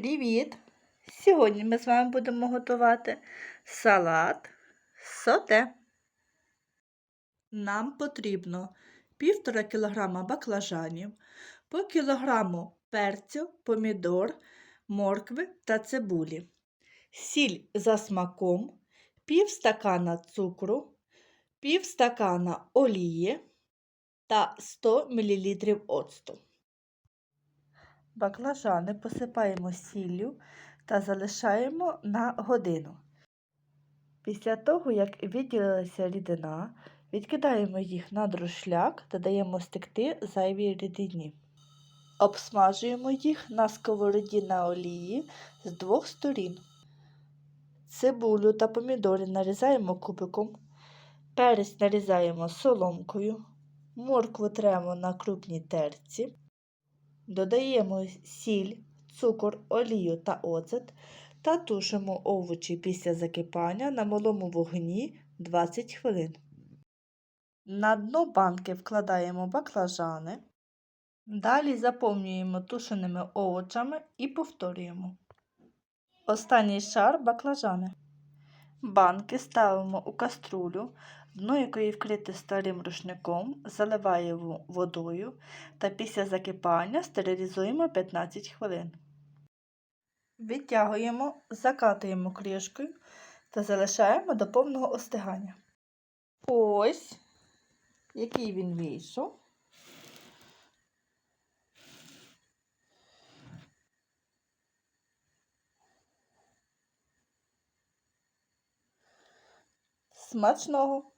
Привіт! Сьогодні ми з вами будемо готувати салат соте. Нам потрібно 1,5 кг баклажанів, по кілограму перцю, помідор, моркви та цибулі, сіль за смаком, пів стакана цукру, пів стакана олії та 100 мл оцту. Баклажани посипаємо сіллю та залишаємо на годину. Після того, як відділилася рідина, відкидаємо їх на друшляк та даємо стекти зайвій рідині. Обсмажуємо їх на сковороді на олії з двох сторін. Цибулю та помідори нарізаємо кубиком, перець нарізаємо соломкою, моркву тремо на крупній терці. Додаємо сіль, цукор, олію та оцет та тушимо овочі після закипання на малому вогні 20 хвилин. На дно банки вкладаємо баклажани. Далі заповнюємо тушеними овочами і повторюємо. Останній шар баклажани. Банки ставимо у каструлю, дно якої вкрите старим рушником, заливаємо водою та після закипання стерилізуємо 15 хвилин. Відтягуємо, закатуємо кришкою та залишаємо до повного остигання. Ось, який він вийшов. Смачного!